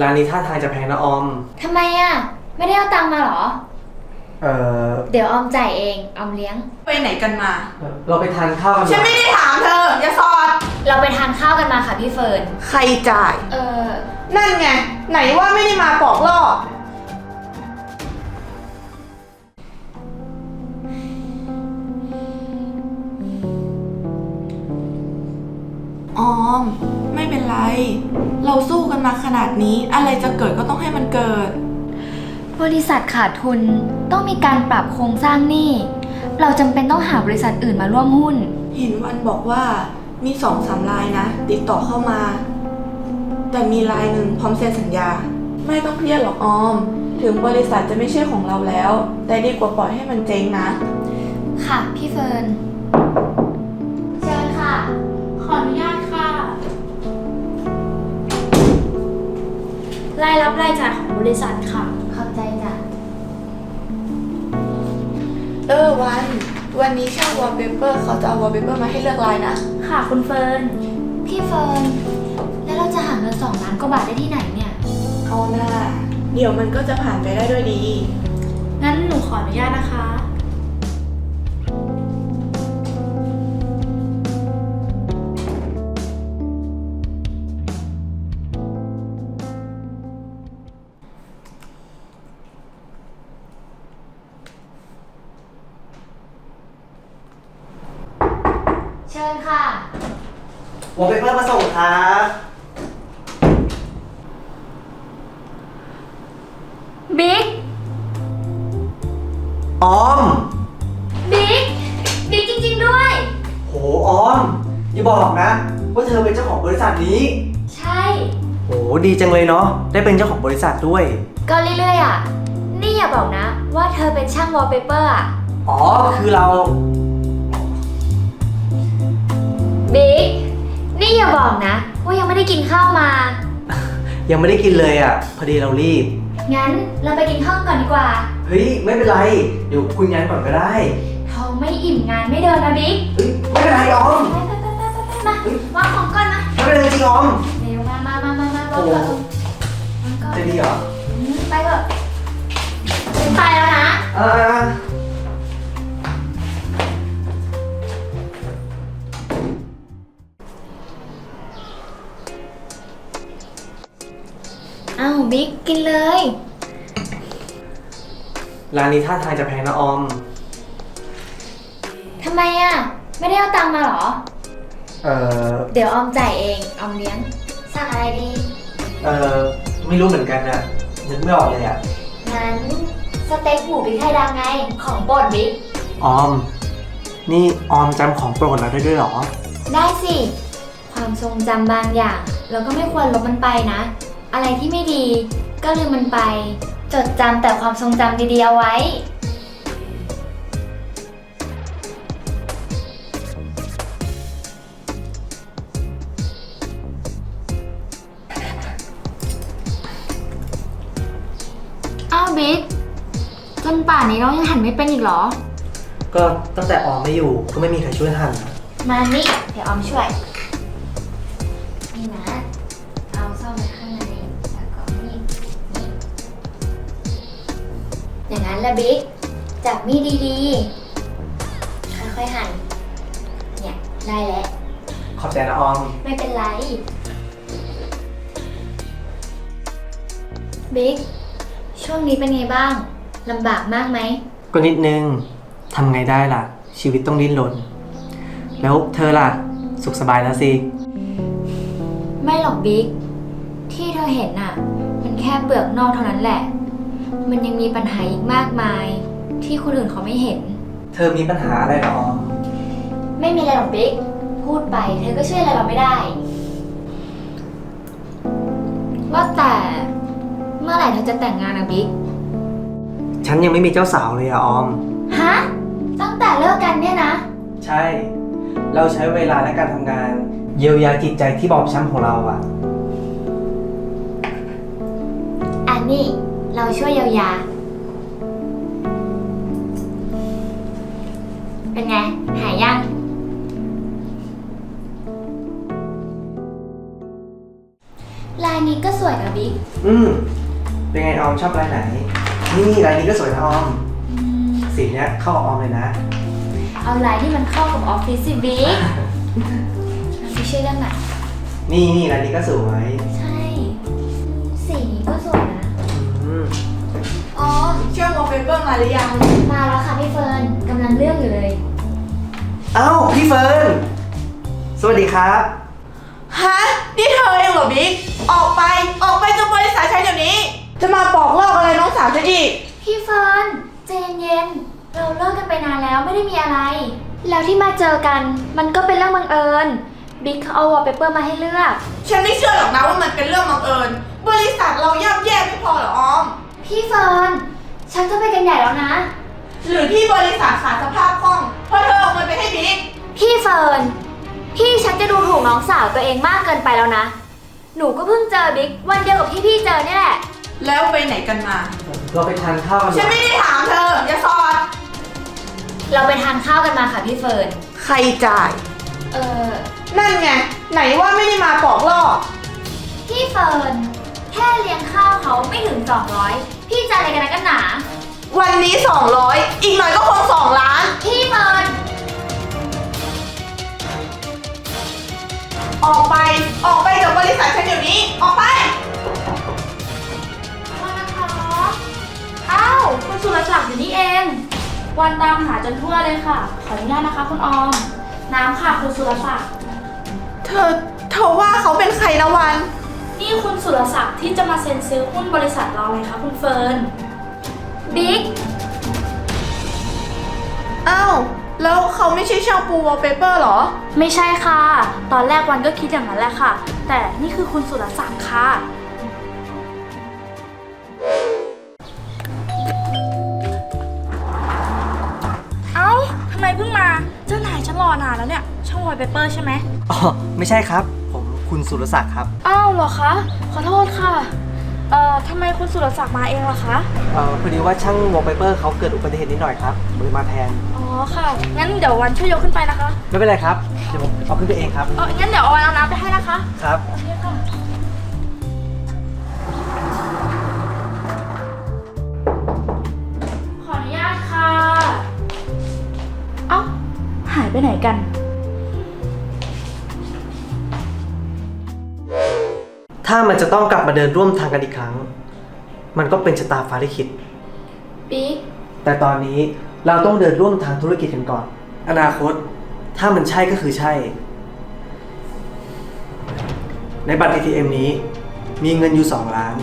ร้านนี้ท่าทางจะแพงนะออม ทำไมอะ ไม่ได้เอาตังค์มาเหรอ เออเดี๋ยวออมจ่ายเองออมเลี้ยง ไปไหนกันมา เราไปทานข้าวกันฉันไม่ได้ถามเธอ อย่าสอด เราไปทานข้าวกันมาค่ะพี่เฟิร์น ใครจ่าย เออนั่นไง ไหนว่าไม่ได้มาปอกลอก ออม ไม่เป็นไร เราสู้กันมาขนาดนี้ อะไรจะเกิดก็ต้องให้มันเกิด บริษัทขาดทุนต้องมีการปรับโครงสร้างหนี้ เราจำเป็นต้องหาบริษัทอื่นมาร่วมหุ้น เห็นวันบอกว่ามีสองสามลายนะ ติดต่อเข้ามา แต่มีลายหนึ่งพร้อมเซ็นสัญญา ไม่ต้องเครียดหรอกออม ถึงบริษัทจะไม่ใช่ของเราแล้ว แต่ดีกว่าปล่อยให้มันเจ๊งนะ ค่ะ พี่เฟิร์น รายรับรายจ่ายของบริษัทค่ะ ขอบใจจ้ะ เออวัน วันนี้ช่างวอลเปเปอร์เขาจะเอาวอลเปเปอร์มาให้เลือกลายนะ ค่ะคุณเฟิร์น พี่เฟิร์น แล้วเราจะหาเงินสองล้านกว่าบาทได้ที่ไหนเนี่ย เอาหน้า เดี๋ยวมันก็จะผ่านไปได้ด้วยดี งั้นหนูขออนุญาตนะคะ วอลเปเปอร์มาส่งครับบิ๊ก ออม บิ๊ก บิ๊กจริงๆด้วย โหออม อย่าบอกนะ ว่าเธอเป็นเจ้าของบริษัทนี้ ใช่ โหดีจังเลยเนาะได้เป็นเจ้าของบริษัทด้วย ก็เรื่อยๆอะ นี่อย่าบอกนะ ว่าเธอเป็นช่างวอลเปเปอร์อะ อ๋อคือเรา บิ๊กนี่อย่าบอกนะ ว่ายังไม่ได้กินข้าวมา ยังไม่ได้กินเลยอะ พอดีเรารีบ งั้นเราไปกินข้าวก่อนดีกว่า เฮ้ย ไม่เป็นไร เดี๋ยวคุยงานก่อนก็ได้ท้องไม่อิ่มงานไม่เดินนะบิ๊กเฮ้ยไม่เป็นไรออมไปไปไปไปไปมาวางของก่อนนะไม่เป็นไรจริงออม เร็วมามามามามาโอ้วางก่อนวางก่อนจะดีเหรออืมไปเถอะฉันไปแล้วนะอ่า อ้าวบิ๊กกินเลย ร้านนี้ท่าทางจะแพงนะออม ทำไมอะ ไม่ได้เอาตังค์มาเหรอ เอ่อ เดี๋ยวออมจ่ายเอง ออมเลี้ยง สั่งอะไรดี เอ่อ ไม่รู้เหมือนกันอะนึกไม่ออกเลยอะงั้นสเต็กหมูพริกไทยดำไง ของโปรดบิ๊ก ออม นี่ออมจำของโปรดเราได้ด้วยเหรอ ได้สิ ความทรงจำบางอย่าง เราก็ไม่ควรลบมันไปนะ อะไรที่ไม่ดี ก็ลืมมันไป จดจำแต่ความทรงจำดีๆเอาไว้ อ้าวบิ๊กจนป่านนี้น้องยังหันไม่เป็นอีกเหรอ ก็ตั้งแต่ออมไม่อยู่ก็ไม่มีใครช่วยหั่นอะมานี่ เดี๋ยวออมช่วย บิ๊กจับมีดดีๆ ค่อยๆหั่น เนี่ย ได้แล้ว ขอบใจนะออม ไม่เป็นไร บิ๊ก ช่วงนี้เป็นไงบ้าง ลำบากมากไหม ก็นิดนึง ทำไงได้ล่ะ ชีวิตต้องดิ้นรน แล้วเธอล่ะ สุขสบายแล้วสิ ไม่หรอกบิ๊ก ที่เธอเห็นน่ะ มันแค่เปลือกนอกเท่านั้นแหละ มันยังมีปัญหาอีกมากมาย ที่คนอื่นเขาไม่เห็น เธอมีปัญหาอะไรเหรอออมไม่มีอะไรหรอกบิ๊ก พูดไปเธอก็ช่วยอะไรเราไม่ได้ ว่าแต่เมื่อไหร่เธอจะแต่งงานอะบิ๊ก ฉันยังไม่มีเจ้าสาวเลยอะออม ฮะ ตั้งแต่เลิกกันเนี่ยนะ ใช่ เราใช้เวลาและการทำงาน เยียวยาจิตใจที่บอบช้ำของเราอะอันนี้ เราช่วยเยียวยา เป็นไง หายยัง ลายนี้ก็สวยนะบิ๊ก อืม เป็นไงออมชอบลายไหน นี่ลายนี้ก็สวยนะออม สีเนี้ยเข้ากับออมเลยนะ เอาลายที่มันเข้ากับออฟฟิศสิบิ๊กไม่ใช่เรื่องไหน นี่นี่ลายนี้ก็สวย ใช่ เชื่อมวอลเปเปอร์มาหรือยัง มาแล้วค่ะพี่เฟิร์นกำลังเลือกอยู่เลย เอ้าพี่เฟิร์น สวัสดีครับ ฮะ นี่เธอเองเหรอบิ๊ก ออกไป ออกไปจากบริษัทฉันเดี๋ยวนี้ จะมาบอกเลิกอะไรน้องสาวฉันอีก พี่เฟิร์นใจเย็นๆเราเลิกกันไปนานแล้วไม่ได้มีอะไร แล้วที่มาเจอกันมันก็เป็นเรื่องบังเอิญบิ๊กเขาเอาวอลเปเปอร์มาให้เลือก ฉันไม่เชื่อหรอกนะว่ามันเป็นเรื่องบังเอิญ บริษัทเราย่ำแย่ไม่พอเหรอออม พี่เฟิร์น ฉันจะไปกันใหญ่แล้วนะ หรือที่บริษัทขาดสภาพคล่อง เพราะเธอเอาเงินไปให้บิ๊กพี่เฟิร์น พี่ฉันจะดูถูกน้องสาวตัวเองมากเกินไปแล้วนะ หนูก็เพิ่งเจอบิ๊กวันเดียวกับที่พี่เจอเนี่ยแหละ แล้วไปไหนกันมา เราไปทานข้าวกันฉันไม่ได้ถามเธอ อย่าสอด เราไปทานข้าวกันมาค่ะพี่เฟิร์น ใครจ่าย เออนั่นไง ไหนว่าไม่ได้มาปอกลอก พี่เฟิร์น แค่เลี้ยงข้าวเขาไม่ถึง 200 พี่จะอะไรกันนะกันหนา วันนี้ 200 อีกหน่อยก็คง2ล้าน พี่เฟิร์นออกไป ออกไปจากบริษัทฉันเดี๋ยวนี้ ออกไป วันนะคะอ้าวคุณสุรศักดิ์อยู่นี่เอง วันตามหาจนทั่วเลยค่ะ ขออนุญาตนะคะคุณออม น้ำค่ะคุณสุรศักดิ์ เธอ เธอว่าเขาเป็นใครนะวัน นี่คุณสุรศักดิ์ที่จะมาเซ็นซื้อหุ้นบริษัทเราไงคะคุณเฟิร์น บิ๊ก อ้าว แล้วเขาไม่ใช่ช่างปูวอลเปเปอร์หรอ ไม่ใช่ค่ะ ตอนแรกวันก็คิดอย่างนั้นแหละค่ะ แต่นี่คือคุณสุรศักดิ์ค่ะ เอ้าทำไมเพิ่งมา เจ้านายฉันรอนานแล้วเนี่ย ช่องวอลเปเปอร์ใช่ไหม อ๋อ ไม่ใช่ครับผม คุณสุรศักดิ์ครับอ้าวเหรอคะ ขอโทษค่ะ เอ่อทำไมคุณสุรศักดิ์มาเองล่ะคะ เอ่อพอดีว่าช่างวอลเปเปอร์เขาเกิดอุบัติเหตุนิดหน่อยครับเลยมาแทนอ๋อค่ะ งั้นเดี๋ยววันช่วยยกขึ้นไปนะคะ ไม่เป็นไรครับเดี๋ยวผมเอาขึ้นไปเองครับเอองั้นเดี๋ยวเอาวันเอาน้ำไปให้นะคะ ครับ โอเคค่ะ ขออนุญาตค่ะ เอ้า หายไปไหนกัน ถ้ามันจะต้องกลับมาเดินร่วมทางกันอีกครั้ง มันก็เป็นชะตาฟ้าลิขิตบิ๊ก แต่ตอนนี้เราต้องเดินร่วมทางธุรกิจกันก่อน อนาคต ถ้ามันใช่ก็คือใช่ ในบัตร ATM นี้ มีเงินอยู่ 2 ล้าน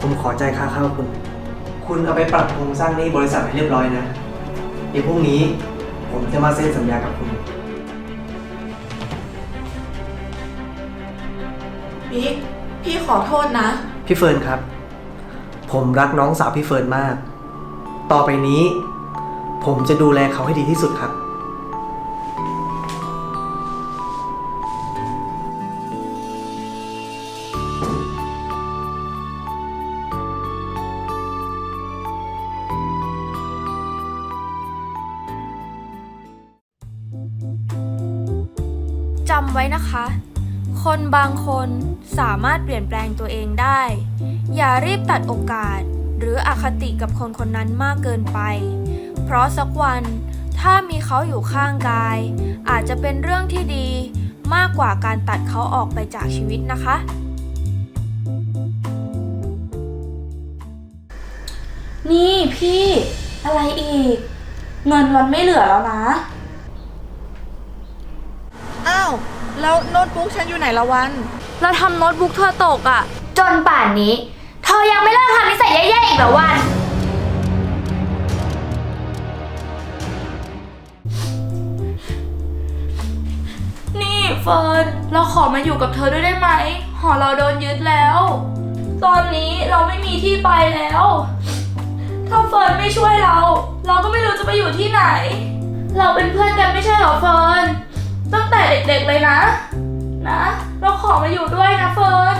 ผมขอใจายค่าเข้าคุณ คุณเอาไปปรับโครงสร้างหนี้บริษัทให้เรียบร้อยนะ เดี๋ยวพรุ่งนี้ ผมจะมาเซ็นสัญญากับคุณ บิ๊กพี่ขอโทษนะ พี่เฟิร์นครับ ผมรักน้องสาวพี่เฟิร์นมาก ต่อไปนี้ ผมจะดูแลเขาให้ดีที่สุดครับ บางคนสามารถเปลี่ยนแปลงตัวเองได้ อย่ารีบตัดโอกาส หรืออคติกับคนคนนั้นมากเกินไป เพราะสักวันถ้ามีเขาอยู่ข้างกาย อาจจะเป็นเรื่องที่ดีมากกว่าการตัดเขาออกไปจากชีวิตนะคะ นี่พี่อะไรอีก เงินวันไม่เหลือแล้วนะ อ้าว แล้วโน้ตบุ๊กฉันอยู่ไหนละวัน เราทำโน้ตบุ๊กเธอตกอะ่ะ จนป่านนี้ เธอยังไม่เลิกทำนิสัยแย่ๆอีกเหรอวัน นี่เฟิร์นเราขอมาอยู่กับเธอด้วยได้ไหม หอเราโดนยึดแล้ว ตอนนี้เราไม่มีที่ไปแล้ว ถ้าเฟิร์นไม่ช่วยเรา เราก็ไม่รู้จะไปอยู่ที่ไหน เราเป็นเพื่อนกันไม่ใช่เหรอเฟิร์น ตั้งแต่เด็กๆเลยนะ นะเราขอมาอยู่ด้วยนะเฟิร์น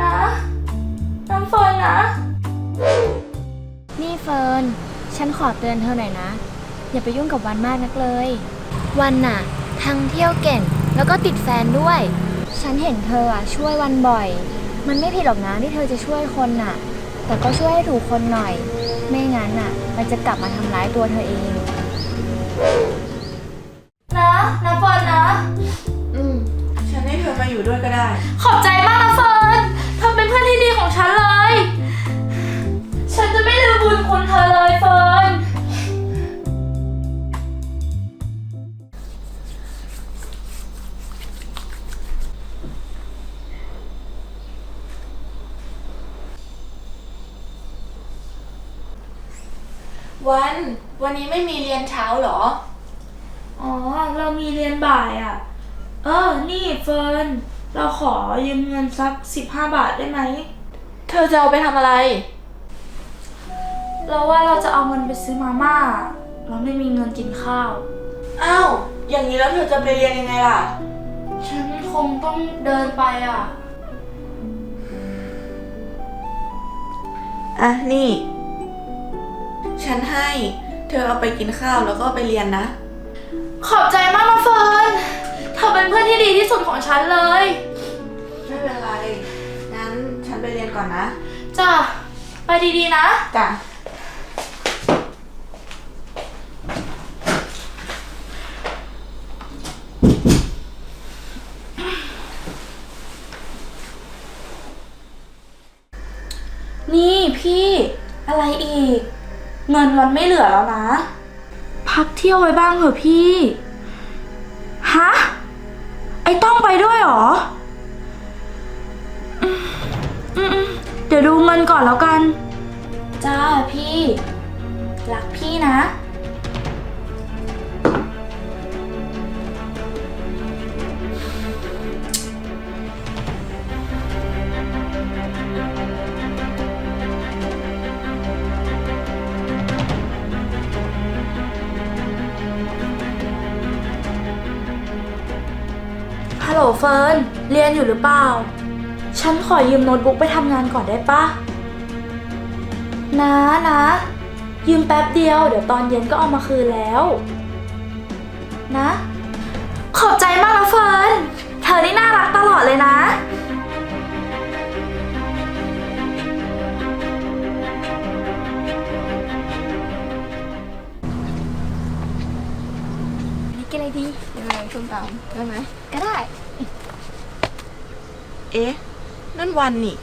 นะน้ำเฟิร์นนะ นี่เฟิร์น ฉันขอเตือนเธอหน่อยนะ อย่าไปยุ่งกับวันมากนักเลย วันน่ะ ทั้งเที่ยวเก่งแล้วก็ติดแฟนด้วย ฉันเห็นเธออะช่วยวันบ่อย มันไม่ผิดหรอกนะที่เธอจะช่วยคนน่ะ แต่ก็ช่วยให้ถูกคนหน่อย ไม่งั้นน่ะ มันจะกลับมาทำร้ายตัวเธอเอง อืม ฉันให้เธอมาอยู่ด้วยก็ได้ ขอบใจมากนะเฟิร์นเธอเป็นเพื่อนที่ดีของฉันเลย ฉันจะไม่ลืมบุญคุณเธอเลยเฟิร์น วัน วันนี้ไม่มีเรียนเช้าเหรอ อ๋อ เรามีเรียนบ่ายอะ เออ นี่เฟิร์น เราขอยืมเงินสัก15บาทได้ไหม เธอจะเอาไปทำอะไร เราว่าเราจะเอาเงินไปซื้อมาม่า เราไม่มีเงินกินข้าว อ้าว อย่างนี้แล้วเธอจะไปเรียนยังไงล่ะ ฉันคงต้องเดินไปอะ อะ นี่ ฉันให้ เธอเอาไปกินข้าวแล้วก็ไปเรียนนะ ขอบใจมากนะเฟิร์นเธอเป็นเพื่อนที่ดีที่สุดของฉันเลย ไม่เป็นไร งั้นฉันไปเรียนก่อนนะ จ้ะ ไปดีๆนะ จ้ะ นี่พี่ อะไรอีก เงินมันไม่เหลือแล้วนะ พักเที่ยวไว้บ้างเถอะพี่ ฮะ ไอ้ต้องไปด้วยเหรอ อืมอืมอมเดี๋ยวดูเงินก่อนแล้วกัน จ้าพี่ รักพี่นะ โหลเฟิร์นเรียนอยู่หรือเปล่า ฉันขอยืมโน้ตบุ๊กไปทำงานก่อนได้ปะนะนะ ยืมแป๊บเดียว เดี๋ยวตอนเย็นก็เอามาคืนแล้ว นะ ขอบใจมากนะเฟิร์นเธอนี่น่ารักตลอดเลยนะ นี่กินอะไรดียังไงส้มตำได้ไหมก็ได้ เอ๊ะ นั่นวันนี่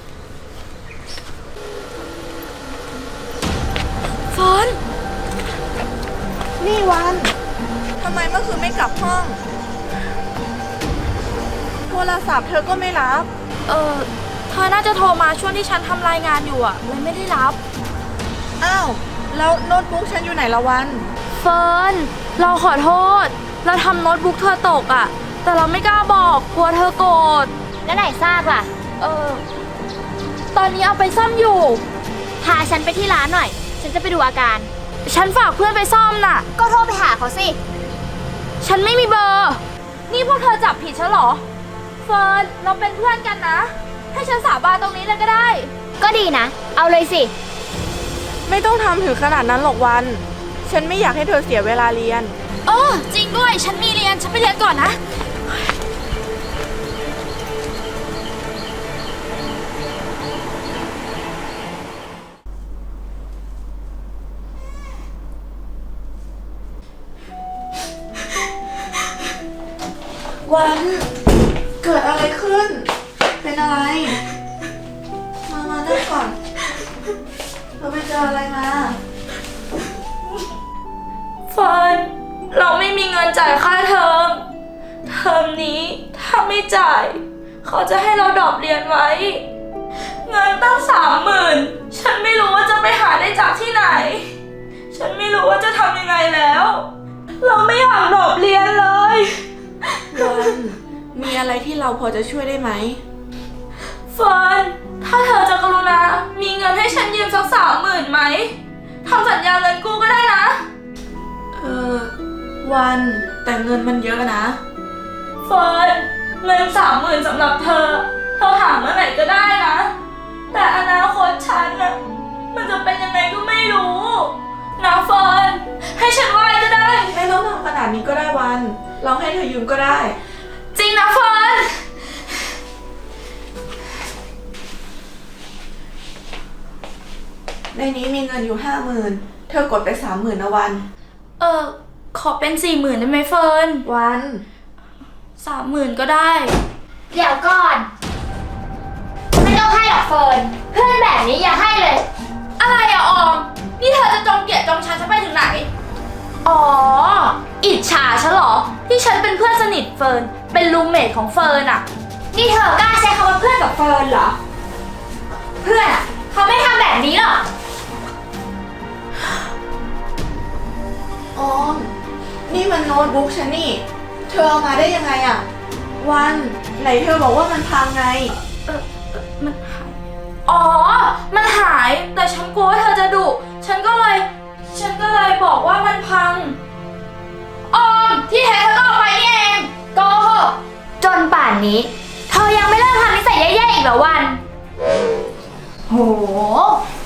เฟิร์นนี่วัน ทำไมเมื่อคืนไม่กลับห้อง โทรศัพท์เธอก็ไม่รับ เออเธอน่าจะโทรมาช่วงที่ฉันทำรายงานอยู่อะเลยไม่ได้รับ อ้าว แล้วโน้ตบุ๊กฉันอยู่ไหนละวัน เฟิร์น เราขอโทษ เราทำโน้ตบุ๊กเธอตกอะแต่เราไม่กล้าบอกกลัวเธอโกรธ แล้วไหนซากล่ะ เออ ตอนนี้เอาไปซ่อมอยู่ พาฉันไปที่ร้านหน่อย ฉันจะไปดูอาการ ฉันฝากเพื่อนไปซ่อมน่ะ ก็โทรไปหาเขาสิ ฉันไม่มีเบอร์ นี่พวกเธอจับผิดฉันเหรอ เฟิร์น เราเป็นเพื่อนกันนะ ให้ฉันสาบานตรงนี้เลยก็ได้ ก็ดีนะ เอาเลยสิ ไม่ต้องทำถึงขนาดนั้นหรอกวัน ฉันไม่อยากให้เธอเสียเวลาเรียนเออจริงด้วย ฉันมีเรียน ฉันไปเรียนก่อนนะ วัน เกิดอะไรขึ้น เป็นอะไร มามานั่งก่อนเราไปเจออะไรมา เฟิร์นเราไม่มีเงินจ่ายค่าเทอม เทอมนี้ถ้าไม่จ่าย เขาจะให้เราดรอปเรียนไว้ เงินตั้งสามหมื่นฉันไม่รู้ว่าจะไปหาได้จากที่ไหน ฉันไม่รู้ว่าจะทำยังไงแล้ว เราไม่อยากดรอปเรียนเลย วันมีอะไรที่เราพอจะช่วยได้ไหม เฟิร์น ถ้าเธอจะกรุณา มีเงินให้ฉันยืมสักสามหมื่นไหม ทำสัญญาเงินกู้ก็ได้นะ เออ วันแต่เงินมันเยอะนะ เฟิร์น เงินสามหมื่นสำหรับเธอ เธอหาเมื่อไหร่ก็ได้นะ แต่อนาคตฉันน่ะ มันจะเป็นยังไงก็ไม่รู้นะเฟิร์น ให้ฉันไหวก็ได้ ไม่ต้องทำขนาดนี้ก็ได้วัน ลองให้เธอยืมก็ได้ จริงนะเฟิร์นในนี้มีเงินอยู่ห้าหมื่นเธอกดไปสามหมื่นนะวัน เออขอเป็นสี่หมื่นได้ไหมเฟิร์นวัน สามหมื่นก็ได้ เดี๋ยวก่อน ไม่ต้องให้หรอกเฟิร์นเพื่อนแบบนี้อย่าให้เลย อะไรอะออม นี่เธอจะจงเกลียดจงชันฉันไปถึงไหน อ๋ออิจฉาฉันเหรอ ที่ฉันเป็นเพื่อนสนิทเฟิร์น เป็นรูมเมทของเฟิร์นอะนี่เธอกล้าใช้คำว่าเพื่อนกับเฟิร์นเหรอ เพื่อนอะเขาไม่ทำแบบนี้หรอกออม นี่มันโน้ตบุ๊กฉันนี่ เธอเอามาได้ยังไงอะวัน ไหนเธอบอกว่ามันพังไง เออเอ่อมันหาย อ๋อ มันหาย แต่ฉันกลัวว่าเธอจะดุ ฉันก็เลย ฉันก็เลยบอกว่ามันพังออม ที่แท้เธอก็เอาไปนี่เองโกหกจนป่านนี้ เธอยังไม่เลิกทำนิสัยแย่ๆอีกเหรอวัน โห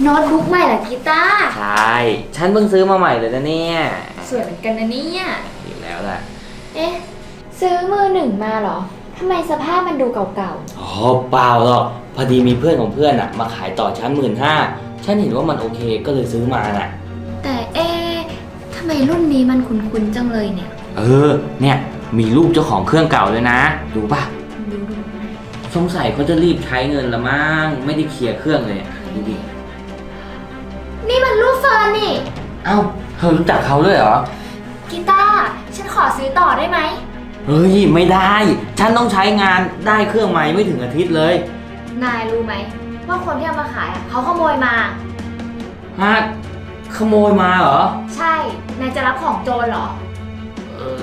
โน้ตบุ๊กใหม่เหรอกีตาร์ใช่ ฉันเพิ่งซื้อมาใหม่เลยนะเนี่ยสวยเหมือนกันนะเนี่ยอยู่แล้วแหละเอ๊ะซื้อมือหนึ่งมาเหรอทำไมสภาพมันดูเก่าอ๋อเปล่าหรอก พอดีมีเพื่อนของเพื่อนอะมาขายต่อชั้นหมื่นห้าฉันเห็นว่ามันโอเคก็เลยซื้อมาน่ะ ๆ แต่เอ๊ะทำไมรุ่นนี้มันคุ้นๆจังเลยเนี่ย เออ เนี่ย มีรูปเจ้าของเครื่องเก่าเลยนะ ดูป่ะดูดูสงสัยเขาจะรีบใช้เงินละมั้ง ไม่ได้เคลียร์เครื่องเลยอะดูดินี่มันรูปเฟิร์นนี่ เอ้า เธอรู้จักเขาด้วยเหรอ กีตาร์ฉันขอซื้อต่อได้ไหม เฮ้ย ไม่ได้ ฉันต้องใช้งานได้เครื่องใหม่ไม่ถึงอาทิตย์เลย นายรู้ไหมว่าคนที่เอามาขายอะเขาขโมยมา ฮะ ขโมยมาเหรอ ใช่ นายจะรับของโจรเหรอ เออ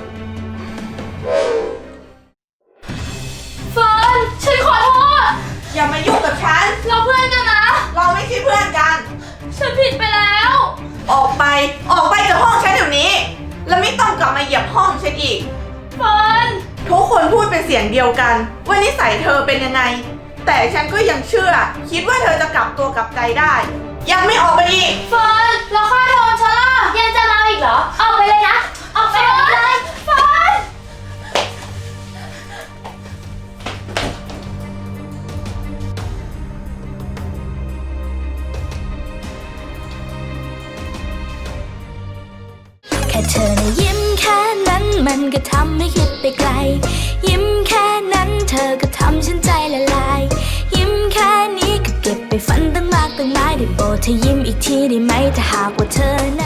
เฟิร์นฉันขอโทษ อย่ามายุ่งกับฉัน เราเพื่อนกันนะ เราไม่ใช่เพื่อนกัน ฉันผิดไปแล้ว ออกไป ออกไปจากห้องฉันเดี๋ยวนี้ แล้วไม่ต้องกลับมาเหยียบห้องฉันอีก เฟิร์น ทุกคนพูดเป็นเสียงเดียวกัน ว่านิสัยเธอเป็นยังไง แต่ฉันก็ยังเชื่อ คิดว่าเธอจะกลับตัวกลับใจได้ ยังไม่ออกไปอีก เฟิร์นแล้วค่าเทอมฉันล่ะยังจะมาอีกเห ก็ทำให้คิดไปไกล ยิ้มแค่นั้นเธอก็ทำฉันใจละลาย ยิ้มแค่นี้ก็เก็บไปฝันตั้งมากตั้งหลายได้โปรดเธอยิ้มอีกทีได้ไหมถ้าหากว่าเธอนะ